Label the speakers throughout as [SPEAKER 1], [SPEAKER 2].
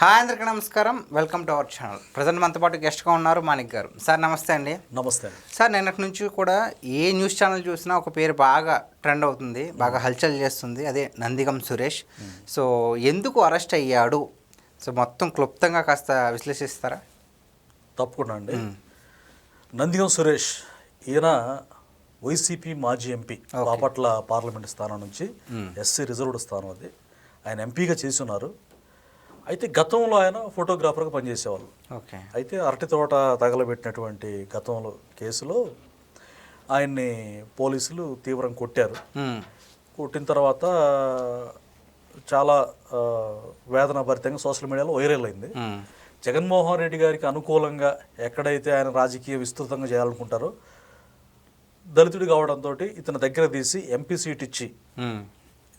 [SPEAKER 1] Hi అందరికీ నమస్కారం. Welcome to our channel. Present మనతో పాటు గెస్ట్గా ఉన్నారు మాణిక్ గారు. సార్ నమస్తే అండి.
[SPEAKER 2] నమస్తే
[SPEAKER 1] సార్ నిన్నటి నుంచి కూడా ఏ న్యూస్ ఛానల్ చూసినా ఒక పేరు బాగా ట్రెండ్ అవుతుంది బాగా హల్చల్ చేస్తుంది. అదే నందిగం సురేష్. సో ఎందుకు అరెస్ట్ అయ్యాడు? సో మొత్తం క్లుప్తంగా కాస్త విశ్లేషిస్తారా?
[SPEAKER 2] తప్పకుండా అండి. నందిగం సురేష్ ఈయన వైసీపీ మాజీ ఎంపీ బాపట్ల పార్లమెంట్ స్థానం నుంచి ఎస్సీ రిజర్వ్డ్ స్థానం అది. ఆయన ఎంపీగా చేసి ఉన్నారు. అయితే గతంలో ఆయన ఫోటోగ్రాఫర్గా పనిచేసేవాళ్ళు
[SPEAKER 1] ఓకే
[SPEAKER 2] అయితే అరటి తోట తగలబెట్టినటువంటి గతంలో కేసులో ఆయన్ని పోలీసులు తీవ్రంగా కొట్టారు. కొట్టిన తర్వాత చాలా వేదనాభరితంగా సోషల్ మీడియాలో వైరల్ అయింది. జగన్మోహన్ రెడ్డి గారికి అనుకూలంగా ఎక్కడైతే ఆయన రాజకీయ విస్తృతంగా చేయాలనుకుంటారో దళితుడు కావడంతో ఇతని దగ్గర తీసి ఎంపీ సీట్ ఇచ్చి.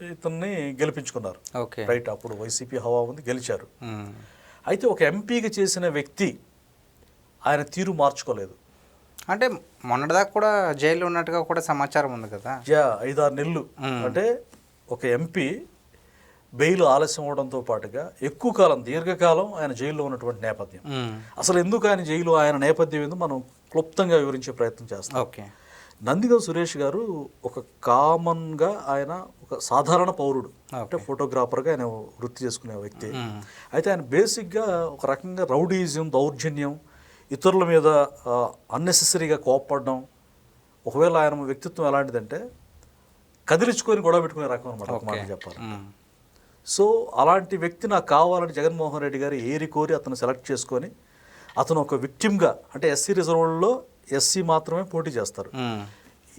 [SPEAKER 2] ఇతన్ని గెలిపించుకున్నారు.
[SPEAKER 1] ఓకే.
[SPEAKER 2] రైట్ అప్పుడు వైసీపీ హవా ఉంది గెలిచారు. అయితే ఒక ఎంపీగా చేసిన వ్యక్తి ఆయన తీరు మార్చుకోలేదు.
[SPEAKER 1] అంటే మొన్నటిదాకా కూడా జైల్లో ఉన్నట్టుగా కూడా సమాచారం ఉంది కదా?
[SPEAKER 2] యా ఐదారు నెలలు. అంటే ఒక ఎంపీ బెయిల్ ఆలస్యం అవడంతో పాటుగా ఎక్కువ కాలం దీర్ఘకాలం ఆయన జైల్లో ఉన్నటువంటి నేపథ్యం. అసలు ఎందుకు ఆయన జైలు ఆయన నేపథ్యం ఏందో మనం క్లుప్తంగా వివరించే ప్రయత్నం చేస్తాం.
[SPEAKER 1] ఓకే.
[SPEAKER 2] నందిగం సురేష్ గారు ఒక కామన్గా ఆయన ఒక సాధారణ పౌరుడు. అంటే ఫోటోగ్రాఫర్గా ఆయన వృత్తి చేసుకునే వ్యక్తి. అయితే ఆయన బేసిక్గా ఒక రకంగా రౌడీజం దౌర్జన్యం ఇతరుల మీద అన్నెసెసరీగా కోప్పడడం ఒకవేళ ఆయన వ్యక్తిత్వం ఎలాంటిదంటే కదిలించుకొని గొడవ పెట్టుకునే రకం అనమాట ఒక మాట చెప్పాలి. సో అలాంటి వ్యక్తి నాకు కావాలని జగన్మోహన్ రెడ్డి గారు ఏరి కోరి అతను సెలెక్ట్ చేసుకొని అతను ఒక విక్టిమ్గా అంటే ఎస్సీ రిజర్వ్లో ఎస్సీ మాత్రమే పోటీ చేస్తారు.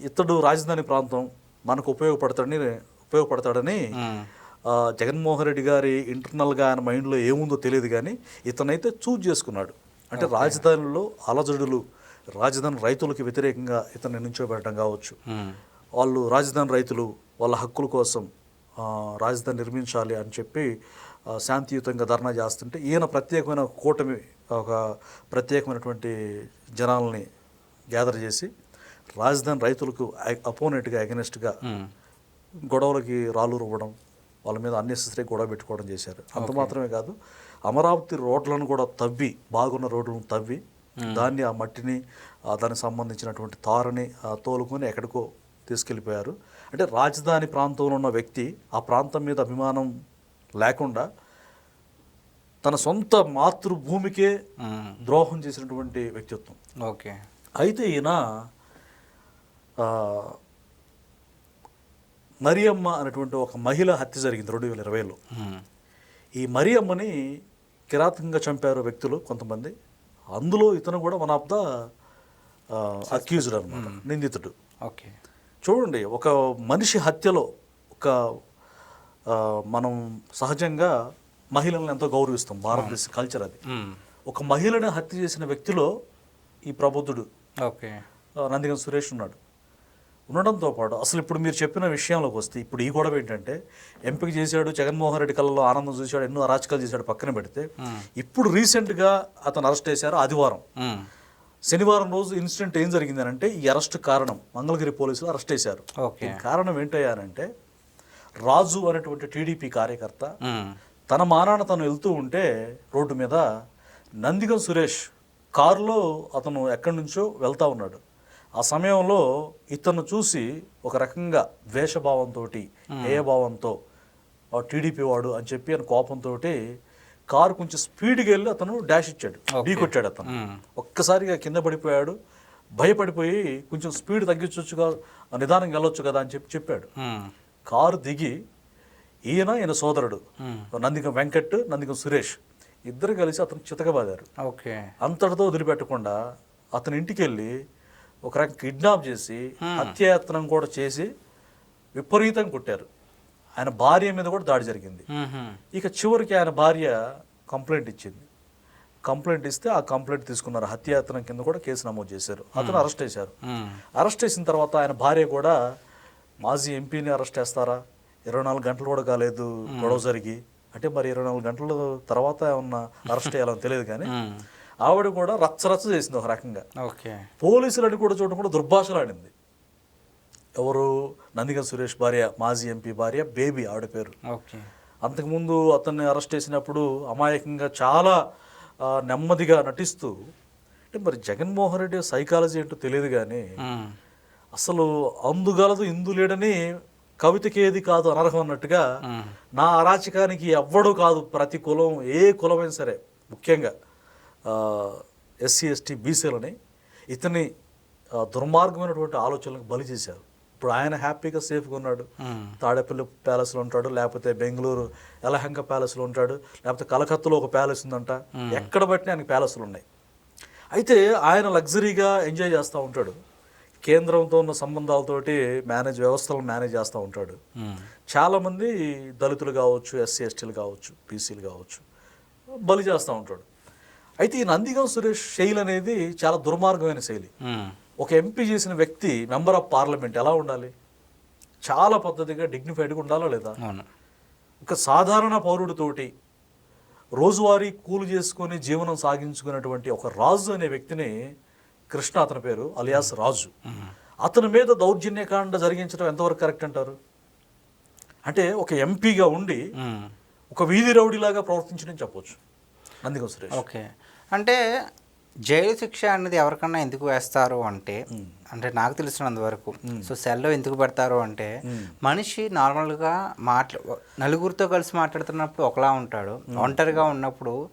[SPEAKER 2] ఇతడు రాజధాని ప్రాంతం మనకు ఉపయోగపడతాడని ఉపయోగపడతాడని జగన్మోహన్ రెడ్డి గారి ఇంటర్నల్గా ఆయన మైండ్లో ఏముందో తెలియదు కానీ ఇతనైతే చూజ్ చేసుకున్నాడు. అంటే రాజధానిలో అలజడులు రాజధాని రైతులకు వ్యతిరేకంగా ఇతన్ని నుంచోబెట్టడం కావచ్చు. వాళ్ళు రాజధాని రైతులు వాళ్ళ హక్కుల కోసం రాజధాని నిర్మించాలి అని చెప్పి శాంతియుతంగా ధర్నా చేస్తుంటే ఈయన ప్రత్యేకమైన కూటమి ఒక ప్రత్యేకమైనటువంటి జనాల్ని గ్యాదర్ చేసి రాజధాని రైతులకు అపోనెంట్గా అగెనిస్ట్గా
[SPEAKER 1] మ్మ్.
[SPEAKER 2] గొడవలకి రాళ్ళు రువ్వడం వాళ్ళ మీద అన్నెసెసరీ గొడవ పెట్టుకోవడం చేశారు. అంత మాత్రమే కాదు అమరావతి రోడ్లను కూడా తవ్వి బాగున్న రోడ్లను తవ్వి దాన్ని ఆ మట్టిని దానికి సంబంధించినటువంటి తారని తోలుకొని ఎక్కడికో తీసుకెళ్ళిపోయారు. అంటే రాజధాని ప్రాంతంలో ఉన్న వ్యక్తి ఆ ప్రాంతం మీద అభిమానం లేకుండా తన సొంత మాతృభూమికే
[SPEAKER 1] మ్మ్.
[SPEAKER 2] ద్రోహం చేసినటువంటి వ్యక్తిత్వం.
[SPEAKER 1] ఓకే
[SPEAKER 2] అయితే ఈయన మరియమ్మ అనేటువంటి ఒక మహిళ హత్య జరిగింది రెండు వేల ఇరవైలో. ఈ మరియమ్మని కిరాతకంగా చంపారు వ్యక్తులు కొంతమంది. అందులో ఇతను కూడా వన్ ఆఫ్ ద అక్యూజ్డ్ అనమాట నిందితుడు.
[SPEAKER 1] ఓకే.
[SPEAKER 2] చూడండి ఒక మనిషి హత్యలో ఒక మనం సహజంగా మహిళలను ఎంతో గౌరవిస్తాం భారతదేశ కల్చర్ అది. ఒక మహిళని హత్య చేసిన వ్యక్తిలో ఈ ప్రబుద్ధుడు
[SPEAKER 1] ఓకే.
[SPEAKER 2] నందిగం సురేష్ ఉన్నాడు. ఉండడంతో పాటు అసలు ఇప్పుడు మీరు చెప్పిన విషయంలోకి వస్తే ఇప్పుడు ఈ గొడవ ఏంటంటే ఎంపిక చేశాడు జగన్మోహన్ రెడ్డి కళ్ళలో ఆనందం చూశాడు ఎన్నో అరాచకాలు చేశాడు పక్కన పెడితే ఇప్పుడు రీసెంట్గా అతను అరెస్ట్ చేశారు ఆదివారం. శనివారం రోజు ఇన్సిడెంట్ ఏం జరిగింది అంటే ఈ అరెస్ట్ కారణం మంగళగిరి పోలీసులు అరెస్ట్ చేశారు. కారణం ఏంటయ్యానంటే రాజు అనేటువంటి టీడీపీ కార్యకర్త. తన మానాన తను వెళ్తూ ఉంటే రోడ్డు మీద నందిగం సురేష్ కారులో అతను ఎక్కడి నుంచో వెళ్తా ఉన్నాడు. ఆ సమయంలో ఇతను చూసి ఒక రకంగా ద్వేషభావంతో భావంతో టీడీపీ వాడు అని చెప్పి అని కోపంతో కారు కొంచెం స్పీడ్గా వెళ్ళి అతను డాష్ ఇచ్చాడు. ఢీకొచ్చాడు అతను. ఒక్కసారిగా కింద పడిపోయాడు. భయపడిపోయి కొంచెం స్పీడ్ తగ్గించవచ్చు నిదానంగా వెళ్ళొచ్చు కదా అని చెప్పి చెప్పాడు. కారు దిగి ఈయన ఈయన సోదరుడు. నందిగం వెంకట్ నందిగం సురేష్. ఇద్దరు కలిసి అతను చితకబాదారు.
[SPEAKER 1] ఓకే.
[SPEAKER 2] అంతటితో వదిలిపెట్టకుండా అతని ఇంటికి వెళ్ళి ఒక రకం కిడ్నాప్ చేసి హత్యాయత్నం కూడా చేసి విపరీతంగా కొట్టారు. ఆయన భార్య మీద కూడా దాడి జరిగింది. ఇక చివరికి ఆయన భార్య కంప్లైంట్ ఇచ్చింది. కంప్లైంట్ ఇస్తే ఆ కంప్లైంట్ తీసుకున్నారు. హత్యాయత్నం కింద కూడా కేసు నమోదు చేశారు. అతను అరెస్ట్ చేశారు. అరెస్ట్ చేసిన తర్వాత ఆయన భార్య కూడా మాజీ ఎంపీని అరెస్ట్ చేస్తారా? ఇరవై నాలుగు గంటలు కూడా కాలేదు గొడవ జరిగి. అంటే మరి ఇరవై నాలుగు గంటల తర్వాత ఏమన్నా అరెస్ట్ చేయాలని తెలియదు కానీ. ఆవిడ కూడా రచ్చరచ్చ చేసింది ఒక రకంగా.
[SPEAKER 1] ఓకే.
[SPEAKER 2] పోలీసులని కూడా చూడడం కూడా దుర్భాషలాడింది. ఎవరు నందిగం సురేష్ భార్య మాజీ ఎంపీ భార్య బేబీ ఆవిడ పేరు.
[SPEAKER 1] ఓకే.
[SPEAKER 2] అంతకుముందు అతన్ని అరెస్ట్ చేసినప్పుడు అమాయకంగా చాలా నెమ్మదిగా నటిస్తూ అంటే మరి జగన్మోహన్ రెడ్డి సైకాలజీ ఏంటో తెలియదు కానీ అసలు అందుగలదు ఇందు లేడని కవితకి ఏది కాదు అనర్హం అన్నట్టుగా నా అరాచకానికి ఎవ్వడు కాదు ప్రతి కులం ఏ కులమైనా సరే ముఖ్యంగా ఎస్సీ ఎస్టీ బీసీలని ఇతని దుర్మార్గమైనటువంటి ఆలోచనలకు బలి చేశారు. ఇప్పుడు ఆయన హ్యాపీగా సేఫ్గా ఉన్నాడు. తాడేపల్లి ప్యాలెస్లో ఉంటాడు లేకపోతే బెంగళూరు యలహంక ప్యాలెస్లో ఉంటాడు లేకపోతే కలకత్తాలో ఒక ప్యాలెస్ ఉందంట. ఎక్కడ బట్టి ఆయనకి ప్యాలెస్లు ఉన్నాయి. అయితే ఆయన లగ్జరీగా ఎంజాయ్ చేస్తూ ఉంటాడు. కేంద్రంతో ఉన్న సంబంధాలతోటి మేనేజ్ వ్యవస్థలను మేనేజ్ చేస్తూ ఉంటాడు. చాలామంది దళితులు కావచ్చు ఎస్సీ ఎస్టీలు కావచ్చు బీసీలు కావచ్చు బలి చేస్తూ ఉంటాడు. అయితే ఈ నందిగం సురేష్ శైలి అనేది చాలా దుర్మార్గమైన శైలి. ఒక ఎంపీ చేసిన వ్యక్తి మెంబర్ ఆఫ్ పార్లమెంట్ ఎలా ఉండాలి? చాలా పద్ధతిగా డిగ్నిఫైడ్గా ఉండాలా లేదా? ఒక సాధారణ పౌరుడితోటి రోజువారీ కూలి చేసుకొని జీవనం సాగించుకున్నటువంటి ఒక రాజు అనే వ్యక్తిని కృష్ణ అతని పేరు అలియాస్ రాజు. అతని మీద దౌర్జన్యకాండ జరిగించడం ఎంతవరకు కరెక్ట్ అంటారు? అంటే ఒక ఎంపీగా ఉండి. ఒక వీధి రౌడీలాగా ప్రవర్తించడం చెప్పొచ్చు. నందిగం సురేష్.
[SPEAKER 1] ఓకే. అంటే జైలు శిక్ష అనేది ఎవరికన్నా ఎందుకు వేస్తారు అంటే అంటే నాకు తెలిసినంత వరకు. సో సెల్లో ఎందుకు పెడతారు అంటే మనిషి నార్మల్గా మాట్లా నలుగురితో కలిసి మాట్లాడుతున్నప్పుడు ఒకలా ఉంటాడు. ఒంటరిగా ఉన్నప్పుడు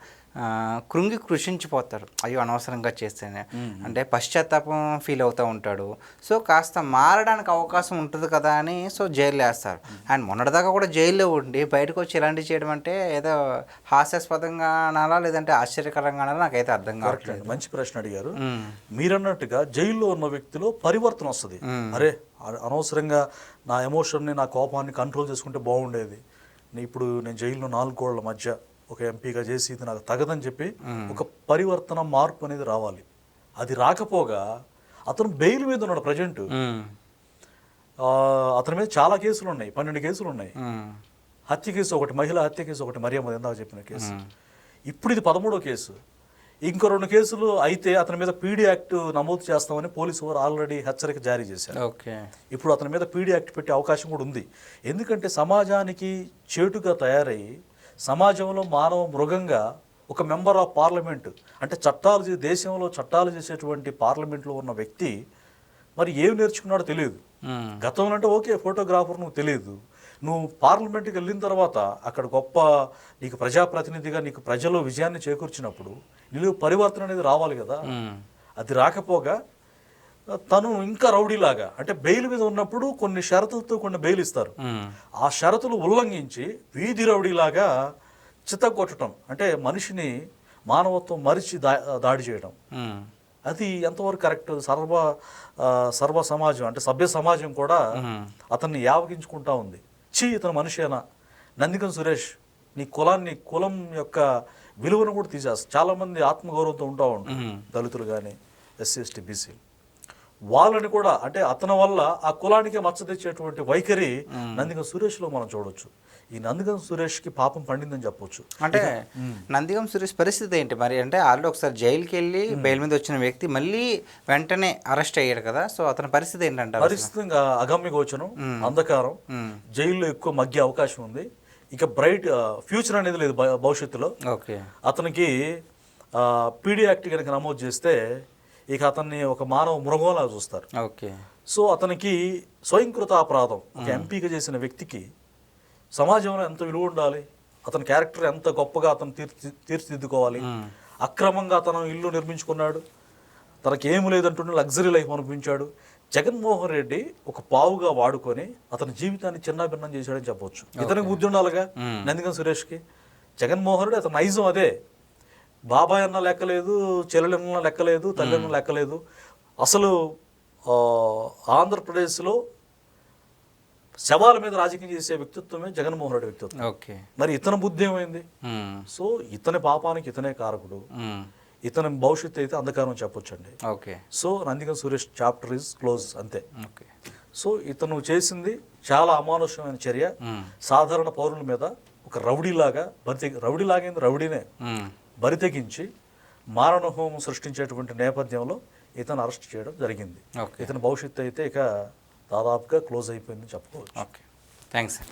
[SPEAKER 1] కృంగి కృషించిపోతాడు అయ్యో అనవసరంగా చేస్తేనే. అంటే పశ్చాత్తాపం ఫీల్ అవుతూ ఉంటాడు. సో కాస్త మారడానికి అవకాశం ఉంటుంది కదా అని సో జైలు వేస్తారు. అండ్ మొన్నటిదాకా కూడా జైల్లో ఉండి బయటకు వచ్చి ఇలాంటివి చేయడం అంటే ఏదో హాస్యాస్పదంగా అనాలా లేదంటే ఆశ్చర్యకరంగా అనాలా నాకైతే అర్థం కావట్లేదు.
[SPEAKER 2] మంచి ప్రశ్న అడిగారు. మీరన్నట్టుగా జైల్లో ఉన్న వ్యక్తిలో పరివర్తన వస్తుంది. అరే అనవసరంగా నా ఎమోషన్ని నా కోపాన్ని కంట్రోల్ చేసుకుంటే బాగుండేది. ఇప్పుడు నేను జైల్లో నాలుగు గోళ్ళ మధ్య ఒక ఎంపీగా చేసి ఇది నాకు తగదని చెప్పి ఒక పరివర్తన మార్పు అనేది రావాలి. అది రాకపోగా అతను బెయిల్ మీద ఉన్నాడు ప్రజెంట్. అతని మీద చాలా కేసులు ఉన్నాయి పన్నెండు కేసులు ఉన్నాయి. హత్య కేసు ఒకటి మహిళ హత్య కేసు ఒకటి మరియమ్మ ఇందాక చెప్పిన కేసు. ఇప్పుడు ఇది పదమూడో కేసు. ఇంకో రెండు కేసులు అయితే అతని మీద పీడీ యాక్ట్ నమోదు చేస్తామని పోలీసు వారు ఆల్రెడీ హెచ్చరిక జారీ చేశారు.
[SPEAKER 1] ఓకే.
[SPEAKER 2] ఇప్పుడు అతని మీద పీడీ యాక్ట్ పెట్టే అవకాశం కూడా ఉంది. ఎందుకంటే సమాజానికి చేటుగా తయారయ్యి సమాజంలో మానవ మృగంగా ఒక మెంబర్ ఆఫ్ పార్లమెంట్ అంటే చట్టాలు దేశంలో చట్టాలు చేసేటువంటి పార్లమెంట్లో ఉన్న వ్యక్తి మరి ఏం నేర్చుకున్నాడో తెలియదు. గతంలో అంటే ఓకే ఫోటోగ్రాఫర్ నువ్వు తెలియదు నువ్వు పార్లమెంట్కి వెళ్ళిన తర్వాత అక్కడ గొప్ప నీకు ప్రజాప్రతినిధిగా నీకు ప్రజలు విజయాన్ని చేకూర్చినప్పుడు నీలో పరివర్తన అనేది రావాలి కదా. అది రాకపోగా తను ఇంకా రౌడీలాగా. అంటే బెయిల్ మీద ఉన్నప్పుడు కొన్ని షరతులతో కొన్ని బెయిల్ ఇస్తారు. ఆ షరతులు ఉల్లంఘించి వీధి రౌడీలాగా చిత్తగొట్టడం అంటే మనిషిని మానవత్వం మరిచి దా దాడి చేయడం. అది ఎంతవరకు కరెక్ట్? సర్వ సర్వ సమాజం అంటే సభ్య సమాజం కూడా. అతన్ని యావగించుకుంటా ఉంది. చీ ఇతను మనిషేనా? నందిగం సురేష్ నీ కులాన్ని కులం యొక్క విలువను కూడా తీసేస్తారు చాలామంది ఆత్మగౌరవంతో ఉంటా ఉంటారు. దళితులు కానీ ఎస్సీ ఎస్టీ బీసీ వాళ్ళని కూడా అంటే అతని వల్ల ఆ కులానికి మచ్చ తెచ్చేటువంటి వైఖరి నందిగం సురేష్లో మనం చూడొచ్చు. ఈ నందిగం సురేష్కి పాపం పండిందని చెప్పొచ్చు.
[SPEAKER 1] అంటే నందిగం సురేష్ పరిస్థితి ఏంటి? మరి అంటే ఆల్రెడీ ఒకసారి జైలుకి వెళ్ళి బెయిల్ మీద వచ్చిన వ్యక్తి మళ్ళీ వెంటనే అరెస్ట్ అయ్యాడు కదా? సో అతని పరిస్థితి ఏంటంటారు
[SPEAKER 2] పరిస్థితి అగమ్య గోచరం అంధకారం. జైల్లో ఎక్కువ మగ్గే అవకాశం ఉంది. ఇక బ్రైట్ ఫ్యూచర్ అనేది లేదు భవిష్యత్తులో.
[SPEAKER 1] ఓకే.
[SPEAKER 2] అతనికి పీడీ యాక్ట్ కనుక నమోదు చేస్తే ఇక అతన్ని ఒక మానవ మృగంలా చూస్తారు.
[SPEAKER 1] ఓకే.
[SPEAKER 2] సో అతనికి స్వయంకృత అపరాధం. ఒక ఎంపీగా చేసిన వ్యక్తికి సమాజంలో ఎంత విలువ ఉండాలి? అతని క్యారెక్టర్ ఎంత గొప్పగా అతను తీర్చి తీర్చిదిద్దుకోవాలి? అక్రమంగా అతను ఇల్లు నిర్మించుకున్నాడు. తనకి ఏమి లేదంటుండే లగ్జరీ లైఫ్ అనిపించాడు జగన్మోహన్ రెడ్డి ఒక పావుగా వాడుకొని అతని జీవితాన్ని చిన్నాభిన్నం చేశాడని చెప్పొచ్చు. ఇతనికి బుద్ధి ఉండాలిగా నందిగం సురేష్కి. జగన్మోహన్ రెడ్డి అతని నైజం అదే. బాబాయ్ అన్న లెక్కలేదు చెల్లెలన్న లెక్కలేదు తల్లిన్న లెక్కలేదు అసలు ఆంధ్రప్రదేశ్లో శవాల మీద రాజకీయం చేసే వ్యక్తిత్వమే జగన్మోహన్ రెడ్డి వ్యక్తిత్వం.
[SPEAKER 1] ఓకే.
[SPEAKER 2] మరి ఇతని బుద్ధి ఏమైంది. సో ఇతని పాపానికి ఇతనే కారకుడు. ఇతని భవిష్యత్తు అయితే అంధకారం చెప్పొచ్చండి.
[SPEAKER 1] Okay.
[SPEAKER 2] So Nandigam Suresh chapter is close అంతే.
[SPEAKER 1] ఓకే.
[SPEAKER 2] సో ఇతను చేసింది చాలా అమానుషమైన చర్య. సాధారణ పౌరుల మీద ఒక రౌడీలాగా బరితె రౌడీలాగైంది రౌడీనే. బరితెగించి మారణహోమం సృష్టించేటువంటి నేపథ్యంలో ఇతను అరెస్ట్ చేయడం జరిగింది. ఇతని భవిష్యత్తు అయితే ఇక దాదాపుగా క్లోజ్ అయిపోయిందని చెప్పుకోవచ్చు.
[SPEAKER 1] ఓకే. Thanks sir.